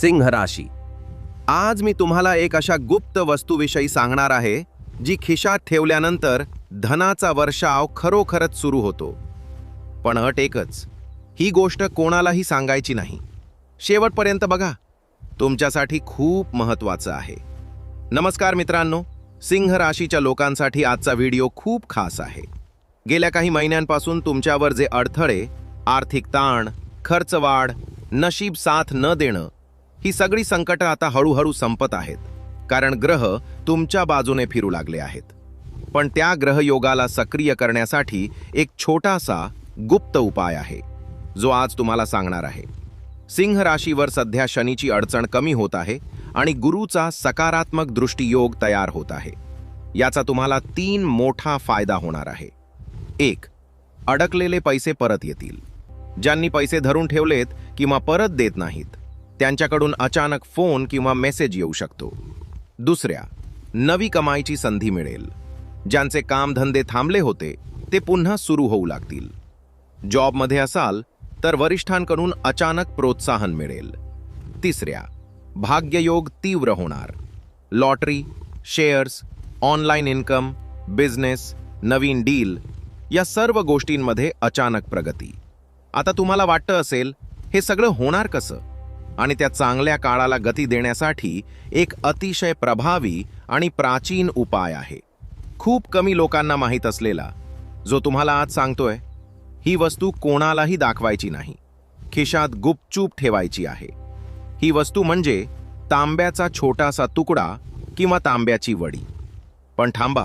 सिंह राशी. आज मी तुम्हाला एक अशा गुप्त वस्तूविषयी सांगणार आहे जी खिशात ठेवल्यानंतर धनाचा वर्षाव खरोखरच सुरू होतो. पण अट एकच ही गोष्ट कोणालाही सांगायची नाही. शेवटपर्यंत बघा तुमच्यासाठी खूप महत्त्वाचं आहे. नमस्कार मित्रांनो सिंह राशीच्या लोकांसाठी आजचा व्हिडिओ खूप खास आहे. गेल्या काही महिन्यांपासून तुमच्यावर जे अडथळे आर्थिक ताण खर्च वाढ नशीब साथ न देणं ही सगळी संकटं आता हळूहळू संपत आहेत. कारण ग्रह तुमच्या बाजूने फिरू लागले आहेत. पण त्या ग्रहयोगाला सक्रिय करण्यासाठी एक छोटासा गुप्त उपाय आहे. जो आज तुम्हाला सांगणार आहे. सिंह राशीवर सध्या शनीची अडचण कमी होत आहे आणि गुरुचा सकारात्मक दृष्टियोग तयार होत आहे. याचा तुम्हाला तीन मोठा फायदा होणार आहे. एक अडकलेले पैसे परत येतील. ज्यांनी पैसे धरून ठेवलेत किंवा परत देत नाहीत त्यांच्याकडून अचानक फोन किंवा मेसेज येऊ शकतो. दुसऱ्या नवी कमाईची संधी मिळेल. ज्यांचे कामधंदे थांबले होते ते पुन्हा सुरू होऊ लागतील. जॉबमध्ये असाल तर वरिष्ठांकडून अचानक प्रोत्साहन मिळेल. तिसऱ्या भाग्ययोग तीव्र होणार. Lottery shares online income business नवीन डील या सर्व गोष्टींमध्ये अचानक प्रगती. आता तुम्हाला वाटतं असेल हे सगळं होणार कसं? आणि त्या चांगल्या काळाला गती देण्यासाठी एक अतिशय प्रभावी आणि प्राचीन उपाय आहे. खूप कमी लोकांना माहीत असलेला जो तुम्हाला आज सांगतोय ही वस्तू कोणालाही दाखवायची नाही. खिशात गुपचूप ठेवायची आहे. ही वस्तू म्हणजे तांब्याचा छोटासा तुकडा किंवा तांब्याची वडी. पण थांबा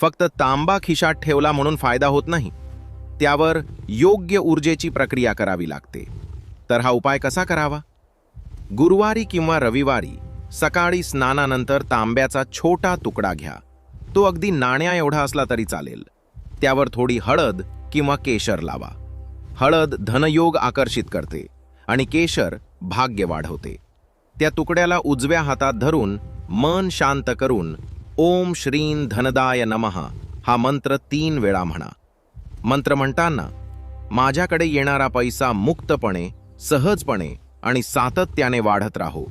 फक्त तांबा खिशात ठेवला म्हणून फायदा होत नाही. त्यावर योग्य ऊर्जेची प्रक्रिया करावी लागते. तर हा उपाय कसा करावा? गुरुवारी किंवा रविवारी सकाळी स्नानानंतर तांब्याचा छोटा तुकडा घ्या. तो अगदी नाण्या एवढा असला तरी चालेल. त्यावर थोडी हळद किंवा केशर लावा. हळद धनयोग आकर्षित करते आणि केशर भाग्य वाढवते. त्या तुकड्याला उजव्या हातात धरून मन शांत करून ओम श्रीं धनदाय नमः हा मंत्र तीन वेळा म्हणा. मंत्र म्हणताना माझ्याकडे येणारा पैसा मुक्तपणे सहजपणे आणि सातत्याने वाढत राहो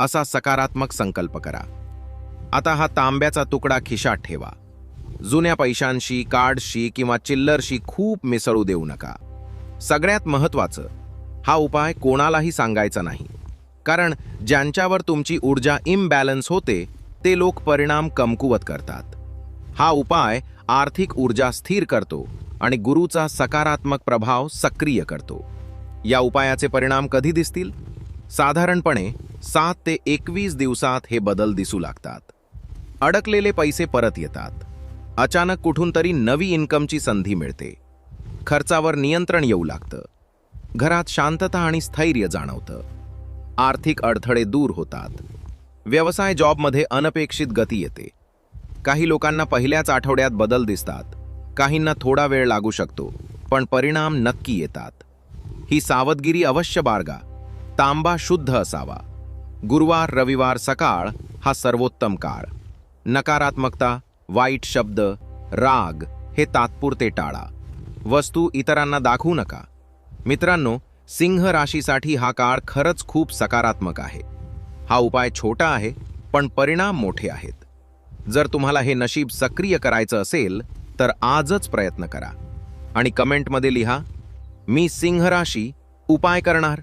असा सकारात्मक संकल्प करा. आता हा तांब्याचा तुकडा खिशात ठेवा. जुन्या पैशांशी कार्डशी किंवा चिल्लरशी खूप मिसळू देऊ नका. सगळ्यात महत्त्वाचं हा उपाय कोणालाही सांगायचा नाही. कारण ज्यांच्यावर तुमची ऊर्जा इम्बॅलन्स होते ते लोक परिणाम कमकुवत करतात. हा उपाय आर्थिक ऊर्जा स्थिर करतो आणि गुरुचा सकारात्मक प्रभाव सक्रिय करतो. या उपायाचे परिणाम कधी दिसतील? साधारणपणे सात ते एकवीस दिवसात हे बदल दिसू लागतात. अडकलेले पैसे परत येतात. अचानक कुठून तरी नवी इन्कमची संधी मिळते. खर्चावर नियंत्रण येऊ लागतं. घरात शांतता आणि स्थैर्य जाणवतं. आर्थिक अडथळे दूर होतात. व्यवसाय जॉबमध्ये अनपेक्षित गती येते. काही लोकांना पहिल्याच आठवड्यात बदल दिसतात. काहींना थोडा वेळ लागू शकतो पण परिणाम नक्की येतात. ही सावधगिरी अवश्य बाळगा. तांबा शुद्ध असावा. गुरुवार रविवार सकाळ हा सर्वोत्तम काळ. नकारात्मकता वाईट शब्द राग हे तात्पुरते टाळा. वस्तू इतरांना दाखवू नका. मित्रांनो सिंह राशीसाठी हा काळ खरंच खूप सकारात्मक आहे. हा उपाय छोटा आहे पण परिणाम मोठे आहेत. जर तुम्हाला हे नशीब सक्रिय करायचं असेल तर आजच प्रयत्न करा. आणि कमेंटमध्ये लिहा मी सिंह राशी उपाय करणार?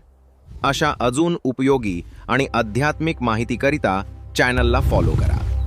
अशा अजून उपयोगी आणि आध्यात्मिक माहितीकरिता चॅनलला फॉलो करा.